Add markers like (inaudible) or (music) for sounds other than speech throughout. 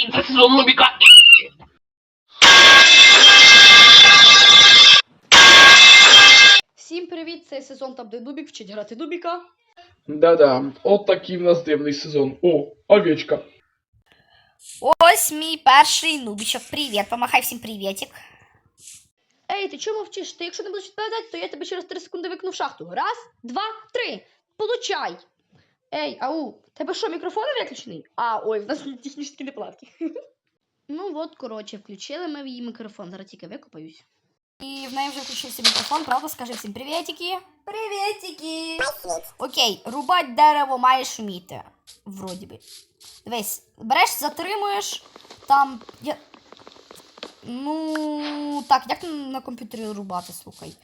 Привіт, це сезон Нубіка. Всім привіт! Це сезон там, де Нубік вчить грати Нубіка. Да-да, от такий в нас дивний сезон. О, овечка. Ось мій перший нубічок. Привіт, помахай всім привітик. Ей, ти чому мовчиш? Ти якщо не будеш відповідати, то я тебе через 3 секунди викну в шахту. Раз, два, три. Получай! Ей, ау, тебе що, мікрофон виключений? А, ой, в нас (laughs) технічні неполадки. (laughs) Ну от, коротше, включили ми її мікрофон. Зараз тільки викопаюсь. І в неї вже включився мікрофон, правда? Скажи всім привітики. Привітики. Окей, рубать дерево маєш вміти. Вроді би. Дивись, береш, затримуєш, там. Я... Ну. Так, як на комп'ютері рубати, слухай.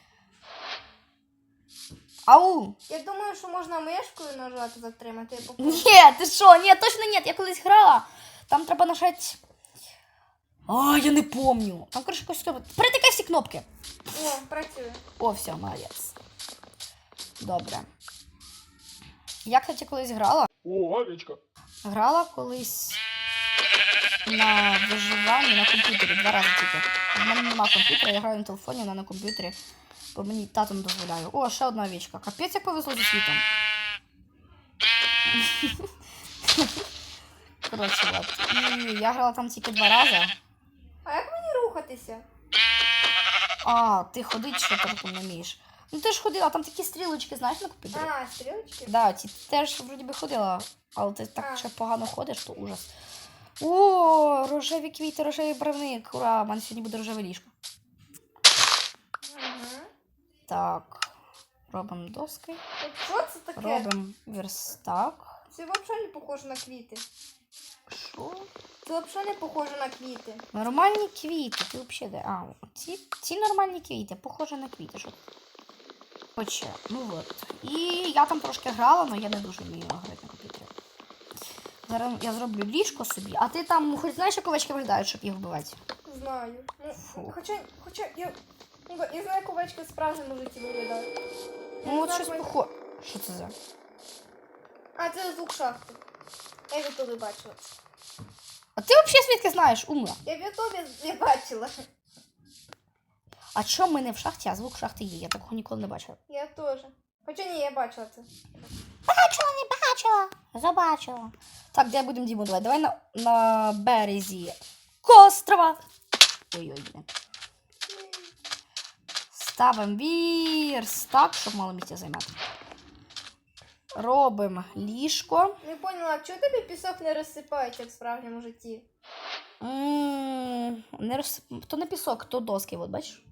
Ау! Я думаю, що можна мишкою нажати затримати. Ні, ти що? Ні, точно ні. Я колись грала. Там треба нажати. А, я не помню. Там, коротше, якось треба. Перетикай всі кнопки. О, працює. О, все, молодець. Добре. Я, кстати, колись грала. О, овечка. Грала колись на виживанні на комп'ютері два рази тільки. У мене нема комп'ютера, я граю на телефоні, вона на комп'ютері. Бо мені тато не дозволяє. О, ще одна овічка. Капець, як повезло зі світом. (laughs) Коротше, от. І я грала там тільки два рази. А як мені рухатися? А, ти ходить, що ти не вмієш. Ну ти ж ходила, там такі стрілочки, знаєш, на комп'ютері. А, стрілочки? Да, ті теж вроді би ходила, але ти так ще погано ходиш, то ужас. О, рожеві квіти, рожевий барвник. Ура, в мене сьогодні буде рожеве ліжко. Так. Робимо доски, Що це таке? робимо верстак. Це взагалі не похоже на квіти. Що? Це взагалі не похоже на квіти. Нормальні квіти, ти взагалі де? А, ці, ці нормальні квіти, похоже на квіти. Що? Короче, ну от. І я там трошки грала, але я не дуже вмію грати на комп'ютері. Зараз я зроблю ліжко собі, а ти там хоч знаєш, як овечки виглядають, щоб їх вбивати? Знаю. Ну, Фу. хоча, хоча я, ну, я знаю, як овечки в справжньому житті виглядають. Ну не от щось похоже. Що це за? А, це звук шахти. Я в ютубі бачила. А ти взагалі звідки знаєш, умна? Я в ютубі я бачила. А чому ми не в шахті, а звук шахти є? Я такого ніколи не бачила. Я теж. Хоча ні, я бачила це. Бачила, не бачила. Забачила. Так, де будемо Діму давай? Давай на, на березі Кострова. Ой-ой, блін. Ставимо вірс так, щоб мало місця займати. Робимо ліжко. Не поняла, чого тобі пісок не розсипається в справжньому житті? М, Не роз... То не пісок, то доски, от бачиш?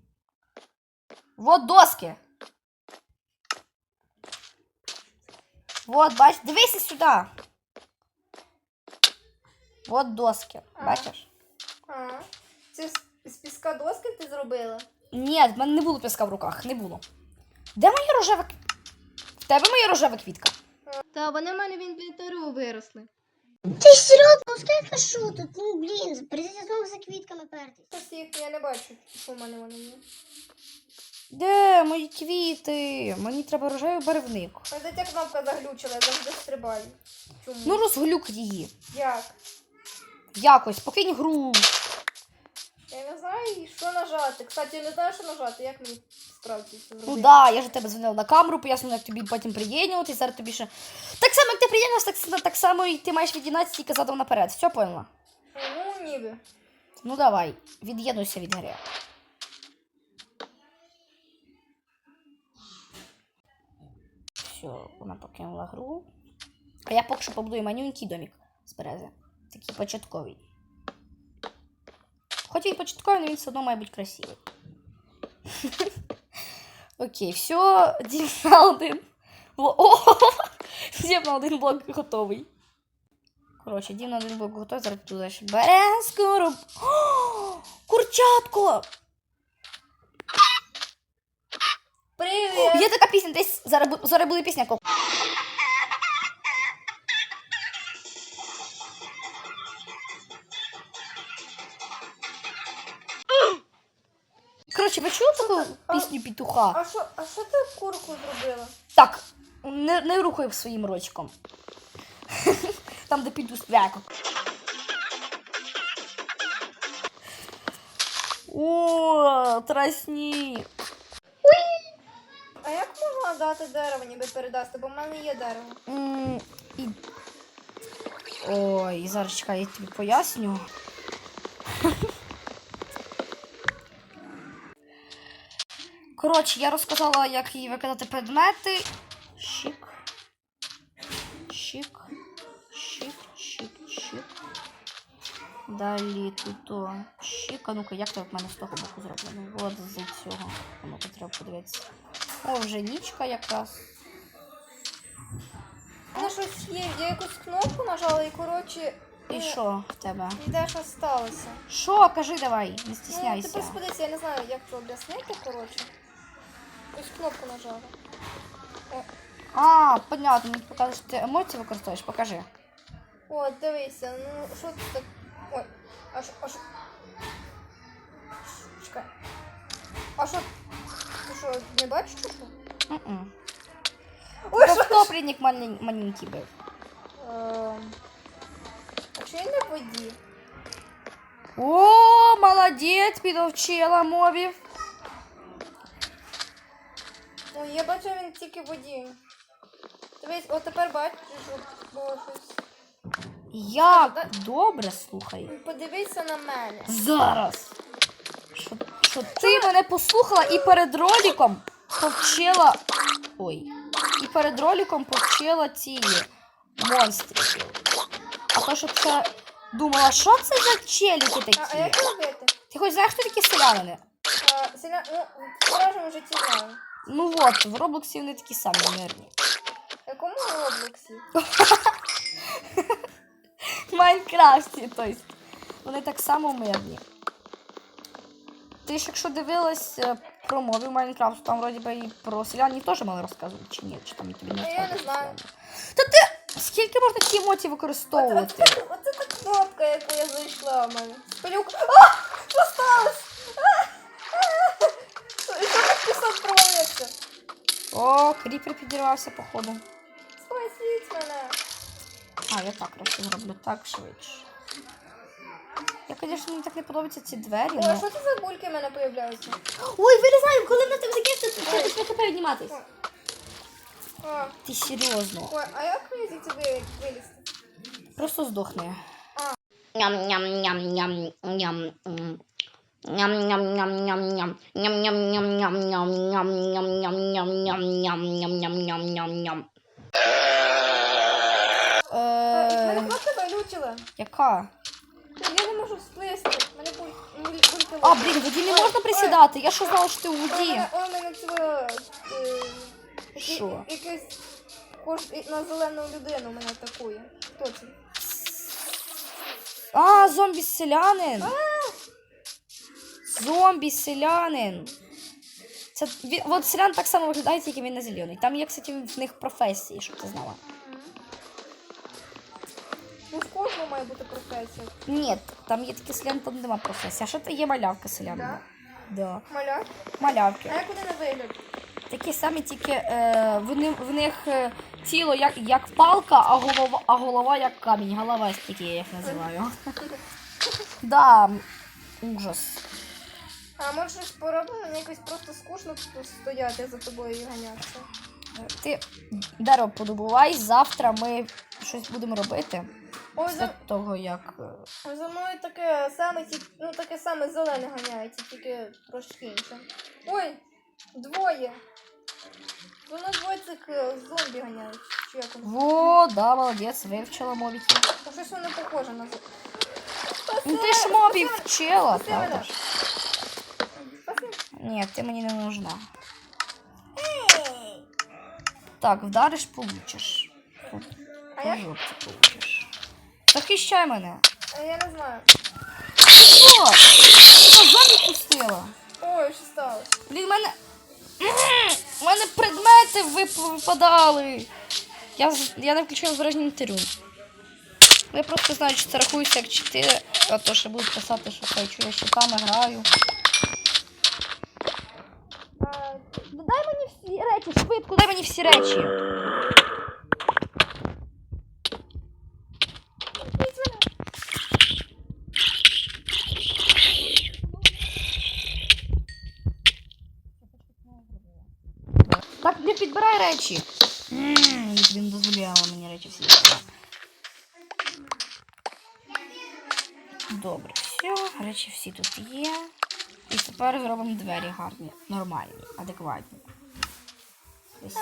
Вот доски. Вот, бач, дивися сюди. Вот доски. Ага. Бачиш? А, це з, з піска доски ти зробила? Ні, в мене не було піска в руках, не було. Де моя рожева В тебе моя рожева квітка? Та вони в мене в інвентарю виросли. Ти серйозно, пускай що тут? Ну блін, прийдеться знову за квітками пертись. Щось їх я не бачу, що в мене вони є. Де мої квіти? Мені треба рожевий барвник. Ось ця кнопка заглючила, я завжди стрибаю. Чому? Ну розглюк її. Як? Якось, покинь гру. Я не знаю, що нажати. Кстати, я не знаю, що нажати. Як мені справді це зробити? Ну да, я ж тебе дзвонила на камеру, пояснила, як тобі потім приєднуватись, зараз тобі ще. Так само, як ти приєднувався, так, так само і ти маєш від'єднатися тільки задом наперед. Все поняла? Ну, ніби. Ну давай, від'єднуйся від гри. Все, вона покинула гру. А я поки що побудую манюнький домик з берези. Такий початковий. Хоч він початковий, але він все одно має бути красивий. (laughs) Окей, все, на один. О! (laughs) На один блок готовий. Коротше, на один блок готовий, зараз туди ще березку роб... (gasps) О, Курчатко! Привіт! Є така пісня, десь зараз буде пісня. Можна пісню петуха? А що а що ти курку зробила? Так, не не рухай своїм рочком. (laughs) Там, де піду свяко. О, трасні. А як могла дати дерево, ніби передасти, бо в мене є дерево. Mm, і... Ой, зараз чекай, я тобі поясню. Коротше, я розказала, як їй викидати предмети. Щик. Щик. Щик, щик, щик. Далі тут о. А ну-ка, як це в мене з того боку зроблено? От з цього. А Ну-ка, треба подивитися. О, вже нічка якраз. Ну щось є, я якусь кнопку нажала і коротше. І е, що в тебе? І де що сталося? Що? Кажи давай, не Ну, стісняйся. ти просто подивися, я не знаю, як це об'яснити, коротше. Ось кнопку нажала. А, понятно, мені показуєш, ти емоції використовуєш, покажи. О, дивися, ну що тут так. Ой, а що. А що. Чекай. А що. Ти що, не бачиш чи що? М-м. Ой, Бо що? втопленник малень- маленький був. Ем, А чи він не в воді? О, молодець, підовчила мовів. Ой, я бачу, він тільки в воді. Дивись, от тепер бачиш, що було щось. Як добре, слухай. Подивися на мене. Зараз. Що, що ти мене послухала і перед роликом повчила. Ой. І перед роликом повчила ці монстрів. А то, що це думала, що це за челіки А, а як робити? Ти хоч знаєш, хто такі селянини? А, селя... Ну, в справжньому житті знаю. Ну от, в Роблоксі вони такі самі мирні. В якому Роблоксі? В Майнкрафті, тобто. Вони так само мирні. Ти ж якщо дивилась е, про мови Майнкрафту, там вроді би і про селянів теж мали розказувати, чи ні? Чи там тобі не я не знаю. Та ти скільки можна ці емоції використовувати? Оце, та кнопка, яку я знайшла в мене. Спилюк. А! Що сталося? А! А! Що що так пісок провалився? О, кріпер підірвався, походу. Спасіть мене. А, я так краще зроблю, так швидше. Я, звісно, мені так не подобаються ці двері, Ой, а але... що це за бульки в мене появляються? Ой, вилізаємо, коли на тебе закінчиться, то треба підніматись. А, Ти серйозно. ой, а як мені звідси вилізти? Просто здохни. Ням-ням-ням-ням-ням. М. Ням-ням-ням-ням-ням. Ням-ням-ням-ням-ням-ням-ням-ням-ням-ням-ням-ням-ням. А, і мене Е, кнопка яка? Я не можу сплисти. Мене А, блін, в воді не можна присідати. Я що знала, що ти Ой, воді. ой, мене цього... е, Що? Якийсь... кош- На зелену людину мене атакує. Хто це? А, зомбі-селянин. Зомбі-селянин. Це він, от селян так само виглядає, тільки він не зелений. Там є, кстати, в них професії, щоб ти знала. Ну, в кожного має бути професія. Ні, там є такі селяни, там нема професії. А що то є малявка селянина? Да. Маляр. Малявки. А як вони на вигляд? Такі самі, тільки е, в, ни- в них е, тіло як, як палка, а голова, а голова як камінь. Голова такі, я їх називаю. (laughs) да, ужас. А може ж поробимо мені якось просто скучно тут стояти за тобою і ганятися. Ти дерево подобувай, завтра ми щось будемо робити. Ой, Після за, того, як. е, ой, за мною таке саме ну таке саме зелене ганяється, тільки трошки інше. Ой, двоє. За мною двоє цих е, зомбі ганяють. Чи як? Во, да, молодець, вивчила мовіки. Та щось воно похоже на зомбі. Ну ти ж мові вчила, правда ж? Ні, ти мені не нужна. Так, вдариш, получиш. По, як? жопці получиш. Захищай мене. А я не знаю. Що? Що, зомбі пустила? Ой, що сталося? Блін, в мене. У мене предмети випадали. Я, я не включила збережні інтерв'ю. Я просто знаю, що це рахується як 4, а то ще будуть писати, що це, що я щитами граю. швидко, швидко, дай мені всі речі. Так, не підбирай речі. Він дозволяла мені речі всі. Добре, все, речі всі тут є. І тепер зробимо двері гарні, нормальні, адекватні. Ось.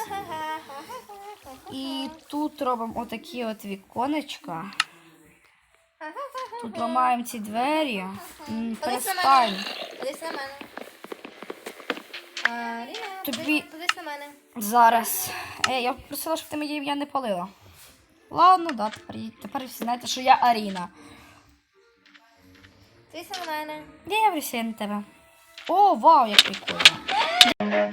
І тут робимо отакі от віконечка. Тут ламаємо ці двері. Перестань. Подивись на мене. Аріна, Тобі- подивись- на мене. Зараз. Е, я попросила, щоб ти моє ім'я не палила. Ладно, да, тепер, тепер всі знаєте, що я Аріна. Подивись на мене. Я всі на тебе. О, вау, як прикольно.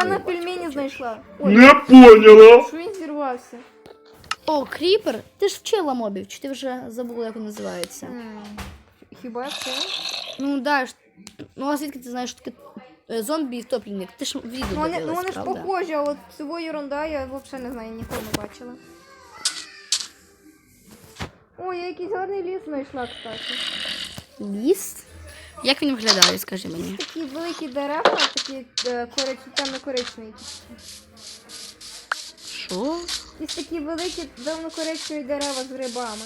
Зелена пельмені знайшла. Ой, Не поняла. що він зірвався. О, кріпер, ти ж вчила мобів, чи ти вже забула, як він називається? М, Хіба це? Ну да, ж- ну а звідки ти знаєш, що таке е, зомбі і втопленник? Ти ж відео Ну вони, ну, дивилась, вони ж правда? похожі, а от цього ерунда я взагалі не знаю, ніколи не бачила. Ой, я якийсь гарний ліс знайшла, кстати. Ліс? Як він виглядає, скажи мені? Такі великі дерева, такі е, корич... темно-коричневі. Що? І такі великі темно-коричневі дерева з грибами.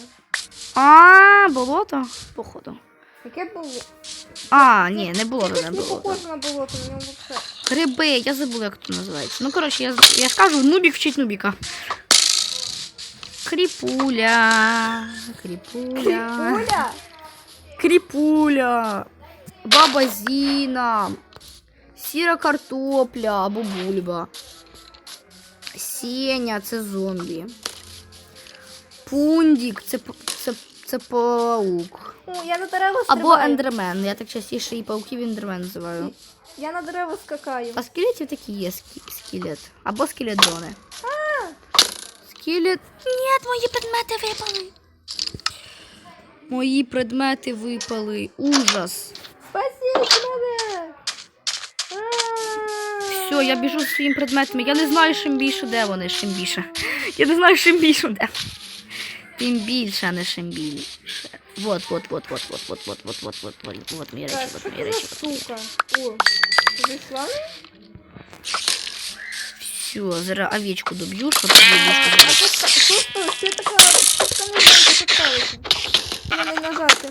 А, болото? Походу. Яке було? А, ні, не було не болото. похоже на болото, ньому взагалі. Гриби, я забула, як це називається. Ну, коротше, я, я скажу, нубік вчить нубіка. Кріпуля. Кріпуля. Оля! Кріпуля. Баба Зіна. Сіра картопля або бульба. Сеня це зомбі. Пундік це, це, це паук. О, я на дерева Або стрибаю. ендермен. Я так частіше і пауків ендермен називаю. Я на дерева скакаю. А скелетів такі є скелет. Або скелетони. Скелет. Ні, мої предмети випали. Мої предмети випали. Ужас. Все, я біжу зі своїм предметами. Я не знаю, чим більше, де вони, чим більше. Я не знаю, чим більше, де. Тим більше, а не чим більше. Вот, вот, вот, вот, вот, вот, вот, вот, вот, вот, вот, вот мої речі, вот мої речі. О, зайшла? Все, зараз овечку доб'ю, щоб ліжко А зробити. що ста- що. Така не знаю, що.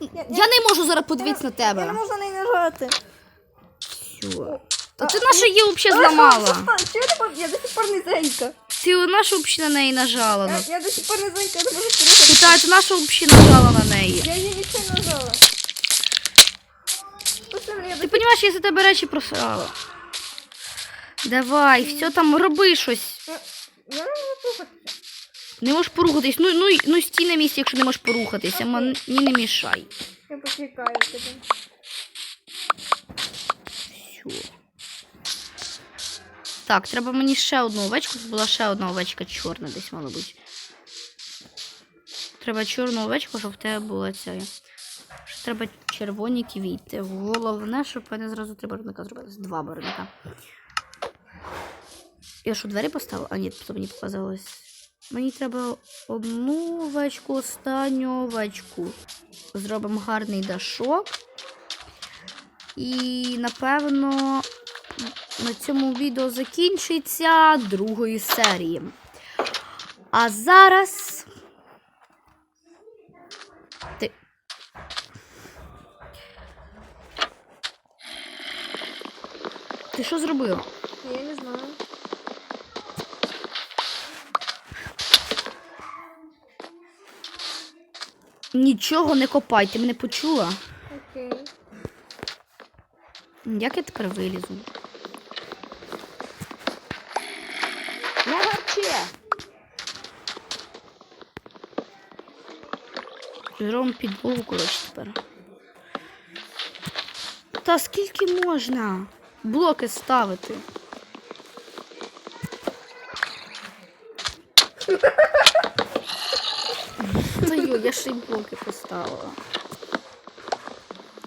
Я не Я, не можу зараз подивитися на тебе. я не можу на неї нажати. Все. Та ти наша її взагалі зламала. Чого пов- Я до сих пор не зенька. Ти наша взагалі на неї нажала. Я, я до сих пор не зенька, я не можу порухати. Питаю, ти наша взагалі нажала на неї. Я її нічого не нажала. Ти розумієш, я за тебе речі просрала. Давай, все там роби щось. Я не можу слухати. Не можеш порухатись. Ну, ну, ну стій на місці, якщо не можеш порухатися. Мені не мішай. Я почекаю тебе. Все. Так, треба мені ще одну овечку. Тут була ще одна овечка чорна десь, мало бути. Треба чорну овечку, щоб в тебе була ця. Ще треба червоні квіти. Головне, щоб в мене зразу три барвника зробили. Два барвника. Я що, двері поставила? А ні, то мені показалось. Мені треба одну овечку, останню овечку. Зробимо гарний дашок. І напевно на цьому відео закінчиться другої серії. А зараз. Ти. Ти що зробив? Я не знаю. Нічого не копай, ти мене почула? Окей. Як я тепер вилізу? Не гарчи! Зробимо підлогу, коротше, тепер. Та скільки можна? Блоки ставити. Ну, Та я ще й блоки поставила.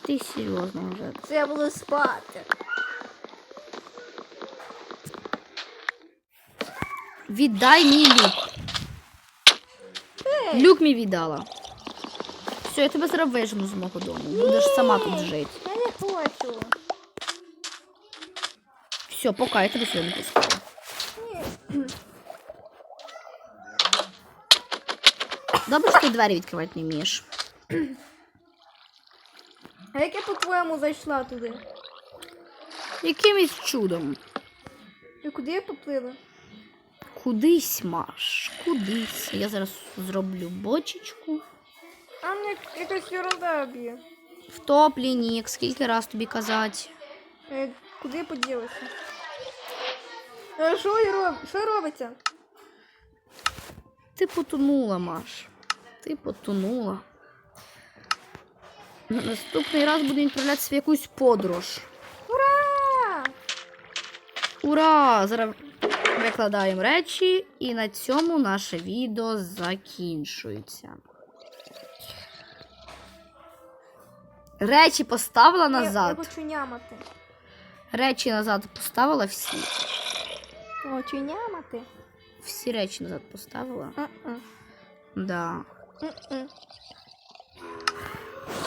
Ти серйозно вже. Це я буду спати. Віддай мій люк. Ей. Люк мій віддала. Все, я тебе зараз вижену з мого дому. Будеш сама тут жити. Я не хочу. Все, пока, я тебе сьогодні пускаю. Добре, що ти двері відкривати не вмієш. А як я по-твоєму зайшла туди? Якимось чудом. І куди я поплила? Кудись маш, кудись. Я зараз зроблю бочечку. А мене якась ерунда б'є. Втопленік, скільки раз тобі казати. Е, Куди я поділася? Е, Що роб... Що робиться? Ти потонула, Маш. Ти потонула. Наступний раз буду відправлятися в якусь подорож. Ура! Ура! Зараз викладаємо речі, і на цьому наше відео закінчується. Речі поставила Я, я назад. хочу нямати. Речі назад поставила всі. Хочу нямати. Всі речі назад поставила. М-м. Да.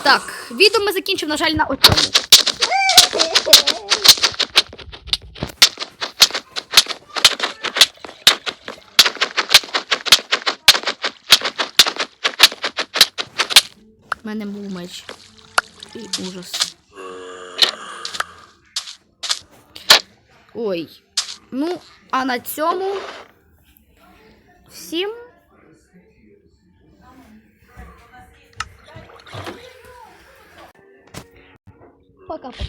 Так, відео ми закінчимо, на жаль, на оцьому. У мене був меч. І ужас. Ой. Ну, а на цьому всім пока-пока.